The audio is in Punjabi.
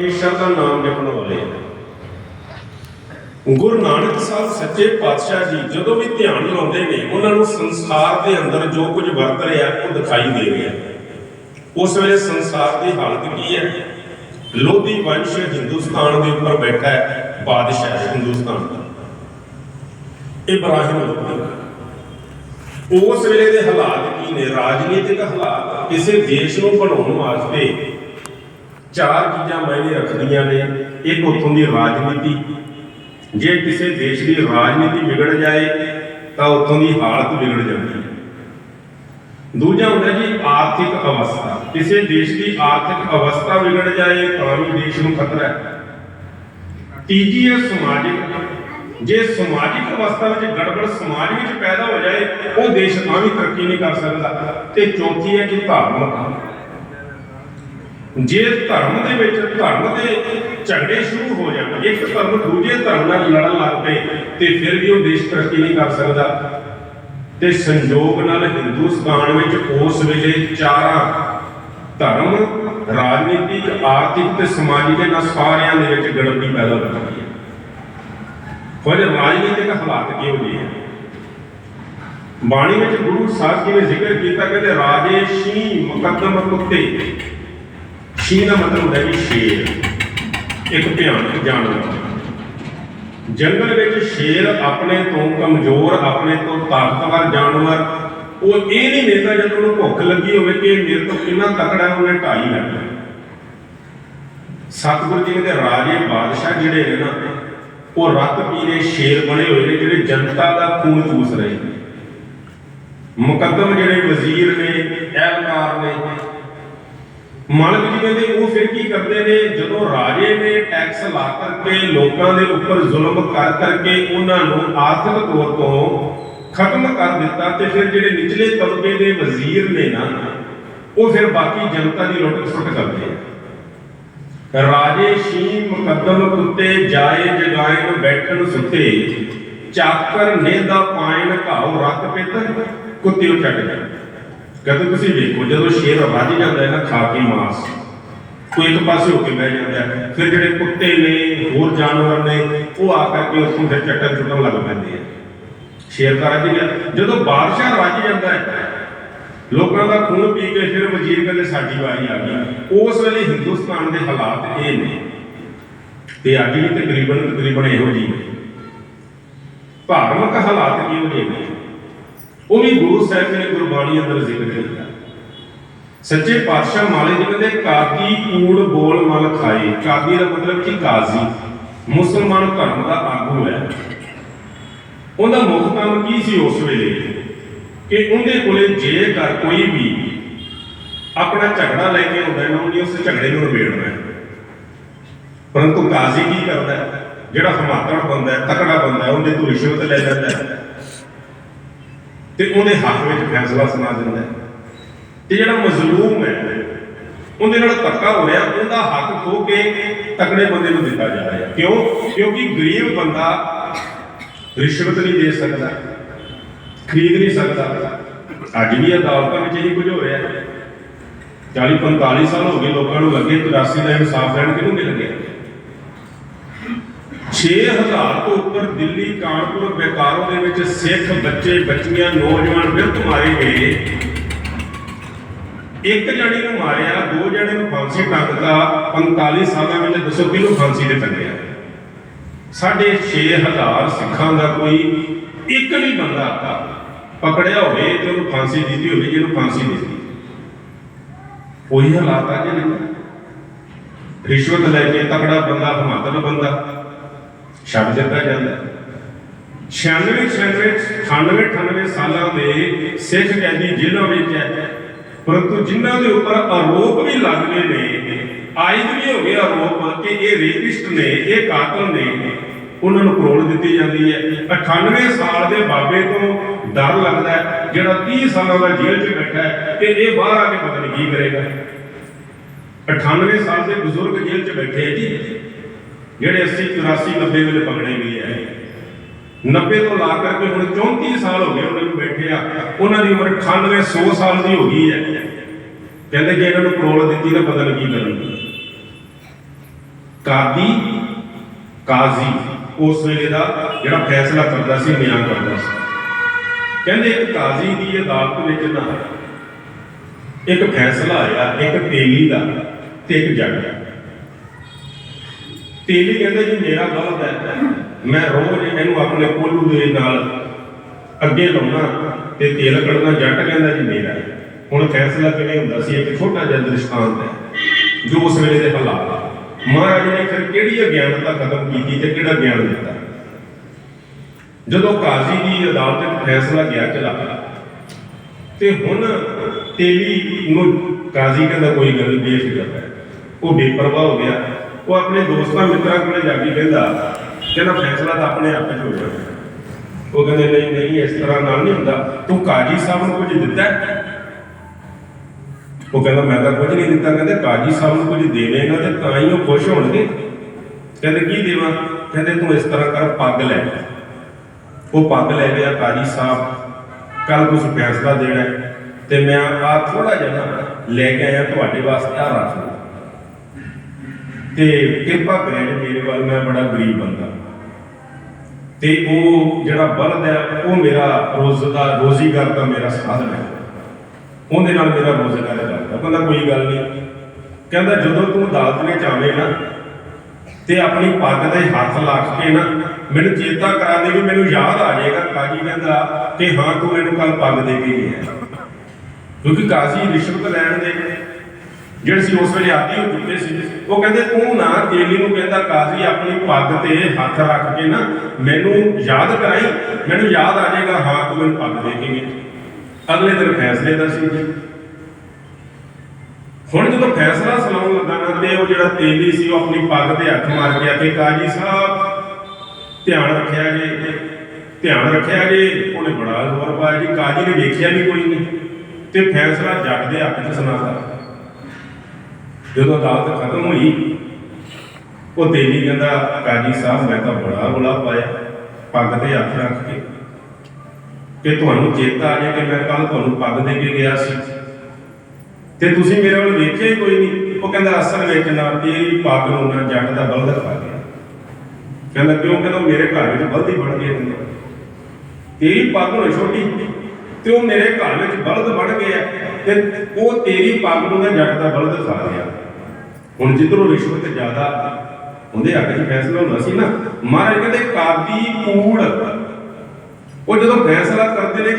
ਈਸ਼ਰ ਦਾ ਨਾਮ ਜਪਣ ਵਾਲੇ ਗੁਰੂ ਨਾਨਕ ਸਾਹਿਬ ਸੱਚੇ ਪਾਤਸ਼ਾਹ ਜੀ ਜਦੋਂ ਵੀ ਧਿਆਨ ਲਾਉਂਦੇ ਨੇ, ਉਹਨਾਂ ਨੂੰ ਸੰਸਾਰ ਦੇ ਅੰਦਰ ਜੋ ਕੁਝ ਵਰਤ ਰਿਹਾ, ਉਹ ਦਿਖਾਈ ਦੇ ਰਿਹਾ। ਉਸ ਵੇਲੇ ਸੰਸਾਰ ਦੀ ਹਾਲਤ ਕੀ ਹੈ? ਲੋਧੀ ਵੰਸ਼ ਹਿੰਦੁਸਤਾਨ ਦੇ ਉੱਪਰ ਬੈਠਾ ਹੈ, ਬਾਦਸ਼ਾਹ ਹਿੰਦੁਸਤਾਨ ਦਾ। ਇਬਰਾਹਿਮ ਲੋਧੀ। ਉਸ ਵੇਲੇ ਦੇ ਹਾਲਾਤ ਕੀ ਨੇ? ਰਾਜਨੀਤਿਕ ਹਾਲਾਤ ਕਿਸੇ ਦੇਸ਼ ਨੂੰ ਬਣਾਉਣ ਵਾਸਤੇ ਚਾਰ ਚੀਜ਼ਾਂ ਮਾਇਨੇ ਰੱਖਦੀਆਂ ਨੇ। ਇੱਕ ਉੱਥੋਂ ਦੀ ਰਾਜਨੀਤੀ। ਜੇ ਕਿਸੇ ਦੇਸ਼ ਦੀ ਰਾਜਨੀਤੀ ਵਿਗੜ ਜਾਏ, ਤਾਂ ਉੱਥੋਂ ਦੀ ਹਾਲਤ ਵਿਗੜ ਜਾਂਦੀ ਹੈ। ਦੂਜਾ ਹੁੰਦਾ ਜੀ ਆਰਥਿਕ ਅਵਸਥਾ। ਕਿਸੇ ਦੇਸ਼ ਦੀ ਆਰਥਿਕ ਅਵਸਥਾ ਵਿਗੜ ਜਾਏ, ਤਾਂ ਵੀ ਦੇਸ਼ ਨੂੰ ਖਤਰਾ ਹੈ। ਤੀਜੀ ਹੈ ਸਮਾਜਿਕ। ਜੇ ਸਮਾਜਿਕ ਅਵਸਥਾ ਵਿੱਚ ਗੜਬੜ ਸਮਾਜ ਵਿੱਚ ਪੈਦਾ ਹੋ ਜਾਏ, ਉਹ ਦੇਸ਼ ਤਾਂ ਵੀ ਤਰੱਕੀ ਨਹੀਂ ਕਰ ਸਕਦਾ। ਤੇ ਚੌਥੀ ਹੈ ਕਿ ਧਾਰਮਿਕ। ਜੇ ਧਰਮ ਦੇ ਵਿੱਚ ਧਰਮ ਦੇ ਝਗੜੇ ਸ਼ੁਰੂ ਹੋ ਜਾਣ, ਇੱਕ ਧਰਮ ਦੂਜੇ ਧਰਮ ਨਾਲ ਲੜਨ ਲੱਗ ਪਏ, ਤੇ ਫਿਰ ਵੀ ਉਹ ਦੇਸ਼ ਤਰੱਕੀ ਨਹੀਂ ਕਰ ਸਕਦਾ। ਤੇ ਸੰਯੋਗ ਨਾਲ ਹਿੰਦੁਸਤਾਨ ਵਿੱਚ ਉਸ ਵੇਲੇ ਚਾਰਾਂ ਧਰਮ, ਰਾਜਨੀਤਿਕ, ਆਰਥਿਕ ਤੇ ਸਮਾਜਿਕ ਇਹਨਾਂ ਸਾਰਿਆਂ ਦੇ ਵਿੱਚ ਗੜਬੜੀ ਪੈਦਾ ਹੋ ਜਾਂਦੀ ਹੈ। ਫਿਰ ਰਾਜਨੀਤਿਕ ਹਾਲਾਤ ਕਿਹੋ ਜਿਹੇ ਹੈ ਬਾਣੀ ਵਿੱਚ ਗੁਰੂ ਸਾਹਿਬ ਜੀ ਨੇ ਜ਼ਿਕਰ ਕੀਤਾ ਕਹਿੰਦੇ ਰਾਜੇਸ਼ੀ ਮੁਕੱਦਮ ਕੁੱਤੇ। ਸ਼ੀ ਦਾ ਮਤਲਬ ਹੁੰਦਾ ਹੈ ਕਿ ਸ਼ੇਰ। ਇੱਕ ਭਿਆਨਕ ਜਾਨਵਰ ਜੰਗਲ ਵਿੱਚ ਸ਼ੇਰ ਆਪਣੇ ਤੋਂ ਕਮਜ਼ੋਰ, ਆਪਣੇ ਤੋਂ ਤਾਕਤਵਰ ਜਾਨਵਰ, ਉਹ ਇਹ ਨਹੀਂ ਵੇਖਦਾ ਜਦੋਂ ਉਹਨੂੰ ਭੁੱਖ ਲੱਗੀ ਹੋਵੇ ਕਿ ਮੇਰੇ ਤੋਂ ਕਿੰਨਾ ਤਕੜਾ ਹੈ, ਉਹਨੇ ਢਾਈ ਲੈਣਾ ਸਤਿਗੁਰੂ ਜੀ ਦੇ ਰਾਜੇ ਬਾਦਸ਼ਾਹ ਜਿਹੜੇ ਨੇ ਨਾ, ਉਹ ਰੱਤ ਪੀਰੇ ਸ਼ੇਰ ਬਣੇ ਹੋਏ ਨੇ ਜਿਹੜੇ ਜਨਤਾ ਦਾ ਖੂਨ ਚੂਸ ਰਹੇ ਨੇ। ਮੁਕੱਦਮ ਜਿਹੜੇ ਵਜ਼ੀਰ ਨੇ ਅਹਿਲਕਾਰ ਨੇ ਮਾਲਕ ਜੀ ਕਹਿੰਦੇ ਉਹ ਫਿਰ ਕੀ ਕਰਦੇ ਨੇ? ਜਦੋਂ ਰਾਜੇ ਨੇ ਟੈਕਸ ਲਾ ਕਰਕੇ ਲੋਕਾਂ ਦੇ ਉੱਪਰ ਜ਼ੁਲਮ ਕਰ ਕਰਕੇ ਉਹਨਾਂ ਨੂੰ ਆਰਥਿਕ ਤੌਰ ਤੋਂ ਖਤਮ ਕਰ ਦਿੱਤਾ ਤੇ ਫਿਰ ਜਿਹੜੇ ਨਿਚਲੇ ਤਬਕੇ ਦੇ ਵਜ਼ੀਰ ਨੇ ਨਾ, ਉਹ ਫਿਰ ਬਾਕੀ ਜਨਤਾ ਦੀ ਲੁੱਟ ਖਸੁੱਟ ਕਰਦੇ ਆ। ਰਾਜੇ ਸ਼ੀ ਮੁਕੱਦਮ ਕੁੱਤੇ ਜਾਏ ਜਗਾਇਨ ਬੈਠਣ ਸੁੱਤੇ, ਚਾਕਰ ਨੇਦਾ ਪਾਇਨ ਘਾਉ ਰੱਤ ਪਿੱਤ ਕੁੱਤੇ ਉਹ ਛੱਡ ਜਾਂਦੇ ਕਦੇ ਤੁਸੀਂ ਵੇਖੋ, ਜਦੋਂ ਸ਼ੇਰ ਵੱਜ ਜਾਂਦਾ ਹੈ ਨਾ, ਖਾ ਕੇ ਮਾਸ। ਕੋਈ ਇੱਕ ਪਾਸੇ ਹੋ ਕੇ ਬਹਿ ਜਾਂਦਾ ਹੈ। ਫਿਰ ਜਿਹੜੇ ਕੁੱਤੇ ਨੇ, ਹੋਰ ਜਾਨਵਰ ਨੇ, ਉਹ ਆ ਕਰਕੇ ਉੱਥੋਂ ਫਿਰ ਚੱਟਣ ਚੁੱਟਣ ਲੱਗ ਪੈਂਦੇ ਆ। ਸ਼ੇਰ ਦਾ ਰੱਜ ਗਿਆ ਜਦੋਂ ਬਾਦਸ਼ਾਹ ਰੱਜ ਜਾਂਦਾ ਹੈ, ਲੋਕਾਂ ਦਾ ਖੂਨ ਪੀ ਕੇ ਫਿਰ ਵਜ਼ੀਰ ਕਹਿੰਦੇ, ਸਾਡੀ ਵਾਰੀ ਆ ਗਈ। ਉਸ ਵੇਲੇ ਹਿੰਦੁਸਤਾਨ ਦੇ ਹਾਲਾਤ ਇਹ ਨੇ ਤੇ ਅੱਜ ਵੀ ਤਕਰੀਬਨ ਤਕਰੀਬਨ ਇਹੋ ਜਿਹੇ ਨੇ। ਧਾਰਮਿਕ ਹਾਲਾਤ ਕਿਹੋ ਜਿਹੇ ਨੇ। ਉਹ ਵੀ ਗੁਰੂ ਸਾਹਿਬ ਨੇ ਗੁਰਬਾਣੀ ਅੰਦਰ ਜ਼ਿਕਰ ਕੀਤਾ। ਸੱਚੇ ਪਾਤਸ਼ਾਹ ਮਾਲੇ ਜੀ ਕਹਿੰਦੇ ਕਾਦੀ ਕੂੜ ਬੋਲ ਮਲ ਖਾਏ। ਕਾਦੀ ਦਾ ਮਤਲਬ ਕਿ? ਕਾਜ਼ੀ। ਮੁਸਲਮਾਨ ਧਰਮ ਦਾ ਆਗੂ ਹੈ। ਉਹਦਾ ਮੁੱਖ ਕੰਮ ਕੀ ਸੀ ਉਸ ਵੇਲੇ? ਕਿ ਉਹਦੇ ਕੋਲੇ ਜੇ ਕਰ ਕੋਈ ਵੀ ਆਪਣਾ ਝਗੜਾ ਲੈ ਕੇ ਆਉਂਦਾ ਨਾ ਉਹਨੇ ਉਸ ਝਗੜੇ ਨੂੰ ਨਿਬੇੜਨਾ ਹੈ। ਪਰੰਤੂ ਕਾਜ਼ੀ ਕੀ ਕਰਦਾ ਜਿਹੜਾ ਹਮਾਕੜ ਬੰਦਾ ਹੈ, ਤਕੜਾ ਬੰਦਾ ਹੈ, ਉਹਦੇ ਤੋਂ ਰਿਸ਼ਵਤ ਲੈ ਜਾਂਦਾ ਹੈ। ਤੇ ਉਹਦੇ ਹੱਕ ਵਿੱਚ ਫੈਸਲਾ ਸੁਣਾ ਦਿੰਦਾ ਹੈ। ਤੇ ਜਿਹੜਾ ਮਜ਼ਲੂਮ ਹੈ, ਉਹਦੇ ਨਾਲ ਧੱਕਾ ਹੋ ਰਿਹਾ, ਉਹਦਾ ਹੱਕ ਖੋ ਕੇ ਤਕੜੇ ਬੰਦੇ ਨੂੰ ਦਿੱਤਾ ਜਾ ਰਿਹਾ। ਕਿਉਂ? ਕਿਉਂਕਿ ਗਰੀਬ ਬੰਦਾ ਰਿਸ਼ਵਤ ਨਹੀਂ ਦੇ ਸਕਦਾ, ਖਰੀਦ ਨਹੀਂ ਸਕਦਾ। ਅੱਜ ਵੀ ਅਦਾਲਤਾਂ ਵਿੱਚ ਇਹੀ ਕੁਝ ਹੋ ਰਿਹਾ ਹੈ। 40 45 ਸਾਲ ਹੋ ਗਏ ਲੋਕਾਂ ਨੂੰ ਲੱਗੇ 83 ਦਾ ਇਨਸਾਫ ਲੈਣ ਕਿਹਨੂੰ ਮਿਲ ਗਿਆ 6000 ਤੋਂ ਉੱਪਰ ਦਿੱਲੀ ਕਾਨਪੁਰ ਬੇਕਾਰੋ ਦੇ ਵਿੱਚ ਸਿੱਖ ਬੱਚੇ, ਬੱਚੀਆਂ, ਨੌਜਵਾਨ ਵਿਰਤ ਮਾਰੇ ਗਏ। ਇੱਕ ਜਣੇ ਨੂੰ ਮਾਰਿਆ, ਦੋ ਜਣੇ ਨੂੰ ਫਾਂਸੀ ਟੰਗਦਾ 45 ਸਾਲਾਂ ਵਿੱਚ ਦੱਸੋ ਕਿਹਨੂੰ ਫਾਂਸੀ ਤੇ ਟੰਗਿਆ? ਸਾਢੇ 6000 ਸਿੱਖਾਂ ਦਾ ਕੋਈ ਇੱਕ ਵੀ ਬੰਦਾ ਪਕੜਿਆ ਹੋਵੇ ਤੇ ਉਹਨੂੰ ਫਾਂਸੀ ਦਿੱਤੀ ਹੋਵੇ, ਜਿਹਨੂੰ ਫਾਂਸੀ ਦਿੱਤੀ। ਉਹੀ ਹਾਲਾਤ ਆ ਕਿ ਨਹੀਂ ਰਿਸ਼ਵਤ ਲੈ ਕੇ ਤਕੜਾ ਬੰਦਾ ਹਮਾਤਲ ਬੰਦਾ। ਛੱਡ ਦਿੱਤਾ ਜਾਂਦਾ 96 96 98 98 ਸਾਲਾਂ ਦੇ ਸਿੱਖ ਕੈਦੀ ਜੇਲ੍ਹਾਂ ਵਿੱਚ ਹੈ, ਪਰੰਤੂ ਜਿਨ੍ਹਾਂ ਦੇ ਉੱਪਰ ਆਰੋਪ ਵੀ ਲੱਗ ਨੇ ਆਇਦ ਵੀ ਹੋ ਗਿਆ ਆਰੋਪ ਕਿ ਇਹ ਰੇਪਿਸਟ ਨੇ, ਇਹ ਕਾਤਲ ਨੇ, ਉਹਨਾਂ ਨੂੰ ਪਰੋਲ ਦਿੱਤੀ ਜਾਂਦੀ ਹੈ। 98 ਸਾਲ ਦੇ ਬਾਬੇ ਤੋਂ ਡਰ ਲੱਗਦਾ ਹੈ, ਜਿਹੜਾ 30 ਸਾਲਾਂ ਦਾ ਜੇਲ੍ਹ 'ਚ ਬੈਠਾ ਹੈ ਕਿ ਇਹ ਬਾਹਰ ਆ ਕੇ ਪਤਾ ਨਹੀਂ ਕੀ ਕਰੇਗਾ। 98 ਸਾਲ ਦੇ ਬਜ਼ੁਰਗ ਜੇਲ੍ਹ 'ਚ ਬੈਠੇ ਜੀ ਜਿਹੜੇ 80 84 90 ਵੇਲੇ ਪਕੜੇ ਗਏ ਹੈ। 90 ਤੋਂ ਲਾ ਕਰਕੇ ਹੁਣ 34 ਸਾਲ ਹੋ ਗਏ ਉਹਨਾਂ ਨੂੰ ਬੈਠੇ ਆ। ਉਹਨਾਂ ਦੀ ਉਮਰ 98 100 ਸਾਲ ਦੀ ਹੋ ਗਈ ਹੈ। ਕਹਿੰਦੇ ਜੇ ਇਹਨਾਂ ਨੂੰ ਪਰੋਲ ਦਿੱਤੀ ਤਾਂ ਪਤਾ ਨਹੀਂ ਕੀ ਕਰਨਗੇ। ਕਾਦੀ, ਕਾਜ਼ੀ ਉਸ ਵੇਲੇ ਦਾ ਜਿਹੜਾ ਫੈਸਲਾ ਕਰਦਾ ਸੀ, ਨਿਆਂ ਕਰਦਾ ਸੀ। ਕਹਿੰਦੇ ਇੱਕ ਕਾਜ਼ੀ ਦੀ ਅਦਾਲਤ ਵਿੱਚ ਨਾ, ਇੱਕ ਫੈਸਲਾ ਆਇਆ, ਇੱਕ ਤੇਲੀ ਦਾ ਤੇ ਇੱਕ ਜੱਜ ਦਾ। ਤੇਲੀ ਕਹਿੰਦਾ ਜੀ, ਮੇਰਾ ਗਲਤ ਹੈ। ਮੈਂ ਰੋਜ਼ ਇਹਨੂੰ ਆਪਣੇ ਕੋਲੂ ਦੇ ਨਾਲ ਅੱਗੇ ਲਾਉਣਾ ਤੇ ਤੇਲ ਕੱਢਣਾ, ਜੱਟ ਕਹਿੰਦਾ ਜੀ, ਮੇਰਾ ਹੁਣ ਫੈਸਲਾ ਕਿਵੇਂ ਹੁੰਦਾ ਸੀ? ਇੱਕ ਛੋਟਾ ਜਿਹਾ ਦ੍ਰਿਸ਼ਟਾਂਤ ਹੈ, ਜੋ ਉਸ ਵੇਲੇ ਦੇ ਹਾਲਾਤ ਮਹਾਰਾਜ ਨੇ ਫਿਰ ਕਿਹੜੀ ਅਗਿਆਨਤਾ ਖਤਮ ਕੀਤੀ ਤੇ ਕਿਹੜਾ ਗਿਆਨ ਦਿੱਤਾ? ਜਦੋਂ ਕਾਜ਼ੀ ਦੀ ਅਦਾਲਤ ਵਿੱਚ ਫੈਸਲਾ ਗਿਆ ਚਲਾ ਤੇ ਹੁਣ ਤੇਲੀ ਨੂੰ ਕਾਜ਼ੀ ਕਹਿੰਦਾ, ਕੋਈ ਗੱਲ ਨਹੀਂ ਬੇਫਿਕਰ ਹੈ। ਉਹ ਬੇਪਰਵਾਹ ਹੋ ਗਿਆ। ਉਹ ਆਪਣੇ ਦੋਸਤਾਂ ਮਿੱਤਰਾਂ ਕੋਲੇ ਜਾ ਕੇ ਕਹਿੰਦਾ ਕਹਿੰਦਾ ਫੈਸਲਾ ਤਾਂ ਆਪਣੇ ਆਪ ਚ ਹੋ ਜਾਣਾ ਉਹ ਕਹਿੰਦੇ, ਨਹੀਂ ਨਹੀਂ, ਇਸ ਤਰ੍ਹਾਂ ਨਾਲ ਨਹੀਂ ਹੁੰਦਾ। ਤੂੰ ਕਾਜੀ ਸਾਹਿਬ ਨੂੰ ਕੁਝ ਦਿੱਤਾ ਉਹ ਕਹਿੰਦਾ, ਮੈਂ ਤਾਂ ਕੁਝ ਨਹੀਂ ਦਿੱਤਾ। ਕਹਿੰਦੇ, ਕਾਜੀ ਸਾਹਿਬ ਨੂੰ ਕੁਝ ਦੇਵੇਂਗਾ ਤੇ ਤਾਂ ਹੀ ਉਹ ਖੁਸ਼ ਹੋਣਗੇ। ਕਹਿੰਦੇ, ਕੀ ਦੇਵਾਂ? ਕਹਿੰਦੇ, ਤੂੰ ਇਸ ਤਰ੍ਹਾਂ ਕਰ, ਪੱਗ ਲੈ। ਉਹ ਪੱਗ ਲੈ ਗਿਆ ਕਾਜੀ ਸਾਹਿਬ। ਕੱਲ ਤੁਸੀਂ ਫੈਸਲਾ ਦੇਣਾ ਤੇ ਮੈਂ ਆ ਥੋੜਾ ਜਿਹਾ ਲੈ ਕੇ ਆਇਆ ਤੁਹਾਡੇ ਵਾਸਤੇ ਆ ਰੱਖ ਲਓ ਤੇ ਕਿਰਪਾ ਕਰਿਆ ਮੇਰੇ ਵੱਲ ਮੈਂ ਬੜਾ ਗਰੀਬ ਬੰਦਾ। ਤੇ ਉਹ ਜਿਹੜਾ ਬਲਦ ਹੈ, ਉਹ ਮੇਰਾ ਰੋਜ਼ ਦਾ ਰੋਜ਼ੀਗਰ ਦਾ ਮੇਰਾ ਸਾਧਨ ਹੈ। ਉਹਦੇ ਨਾਲ ਮੇਰਾ ਰੋਜ਼ਗਾਰ ਚੱਲਦਾ। ਕਹਿੰਦਾ, ਕੋਈ ਗੱਲ ਨਹੀਂ। ਕਹਿੰਦਾ, ਜਦੋਂ ਤੂੰ ਅਦਾਲਤ ਵਿੱਚ ਆਵੇਂ ਨਾ ਤੇ ਆਪਣੀ ਪੱਗ ਦੇ ਹੱਥ ਲੱਗ ਕੇ ਨਾ ਮੈਨੂੰ ਚੇਤਾ ਕਰਾ ਦੇ ਵੀ ਮੈਨੂੰ ਯਾਦ ਆ ਜਾਏਗਾ। ਕਾਜੀ ਕਹਿੰਦਾ, ਕਿ ਹਾਂ, ਤੂੰ ਮੈਨੂੰ ਕੱਲ ਪੱਗ ਦੇ ਕੇ ਗਿਆ। ਕਿਉਂਕਿ ਕਾਜ਼ੀ ਰਿਸ਼ਵਤ ਲੈਣ ਦੇ ਜਿਹੜੇ ਸੀ ਉਸ ਵੇਲੇ ਆਦੀ ਹੋ ਚੁੱਕੇ ਸੀ, ਉਹ ਕਹਿੰਦੇ, ਤੂੰ ਨਾ ਤੇਲੀ ਨੂੰ ਕਹਿੰਦਾ, ਕਾਜ਼ੀ, ਆਪਣੀ ਪੱਗ ਤੇ ਹੱਥ ਰੱਖ ਕੇ ਨਾ ਮੈਨੂੰ ਯਾਦ ਕਰਾਈ, ਮੈਨੂੰ ਯਾਦ ਆ ਜਾਏਗਾ, ਹਾਂ, ਤੂੰ ਮੈਨੂੰ ਪੱਗ ਦੇ ਕੇ ਅਗਲੇ ਦਿਨ ਫੈਸਲੇ ਦਾ ਸੀ। ਹੁਣ ਜਦੋਂ ਫੈਸਲਾ ਸੁਣਾਉਣ ਲੱਗਾ ਨਾ, ਤੇ ਉਹ ਜਿਹੜਾ ਤੇਲੀ ਸੀ, ਉਹ ਆਪਣੀ ਪੱਗ ਤੇ ਹੱਥ ਮਾਰ ਕੇ ਆ ਕੇ ਕਾਜੀ ਸਾਹਿਬ, ਧਿਆਨ ਰੱਖਿਆ ਜੇ, ਧਿਆਨ ਰੱਖਿਆ ਜੇ। ਉਹਨੇ ਬੜਾ ਜ਼ੋਰ ਪਾਇਆ ਜੀ, ਕਾਜੀ ਨੇ ਵੇਖਿਆ ਵੀ ਕੋਈ ਨਹੀਂ। ਤੇ ਫੈਸਲਾ ਜੱਜ ਦੇ ਹੱਥ 'ਚ ਸੁਣਾਤਾ ਜਦੋਂ ਅਦਾਲਤ ਖਤਮ ਹੋਈ, ਉਹ ਤੇਲੀ ਕਹਿੰਦਾ ਕਾਜੀ ਸਾਹਿਬ, ਮੈਂ ਤਾਂ ਬੜਾ ਰੋਲਾ ਪਾਇਆ। ਪੱਗ ਤੇ ਹੱਥ ਰੱਖ ਕੇ। ਕਿ ਤੁਹਾਨੂੰ ਚੇਤਾ ਆ ਗਿਆ ਕਿ ਮੈਂ ਕੱਲ ਤੁਹਾਨੂੰ ਪੱਗ ਦੇ ਕੇ ਗਿਆ ਸੀ? ਤੇ ਤੁਸੀਂ ਮੇਰੇ ਵੱਲ ਵੇਖਿਆ ਹੀ ਕੋਈ ਨਹੀਂ? ਉਹ ਕਹਿੰਦਾ, ਅਸਲ ਵਿੱਚ ਨਾ, ਤੇਰੀ ਪੱਗ ਨੂੰ ਨਾ ਜੱਟ ਦਾ ਬਲਦ ਖਾ ਗਿਆ। ਕਹਿੰਦਾ, ਕਿਉਂ? ਕਹਿੰਦਾ ਮੇਰੇ ਘਰ ਵਿੱਚ ਬਲਦੀ ਬਣ ਗਏ ਨੇ ਤੇਰੀ ਪੱਗ ਨੂੰ ਛੋਟੀ ਤੇ ਉਹ ਮੇਰੇ ਘਰ ਵਿੱਚ ਬਲਦ ਬਣ ਗਿਆ ਤੇ ਉਹ ਤੇਰੀ ਪੱਗ ਨੂੰ ਨਾ ਜੱਟ ਦਾ ਬਲਦ ਖਾ ਗਿਆ। ਹੁਣ ਜਿੱਧਰੋਂ ਰਿਸ਼ਵਤ ਜ਼ਿਆਦਾ ਉਹਦੇ ਹੱਕ 'ਚ ਫੈਸਲਾ ਹੁੰਦਾ ਸੀ ਨਾ, ਮਹਾਰਾਜ ਕਹਿੰਦੇ ਕਾਦੀ ਕੂੜ ਉਹ ਜਦੋਂ ਫੈਸਲਾ ਕਰਦੇ ਨੇ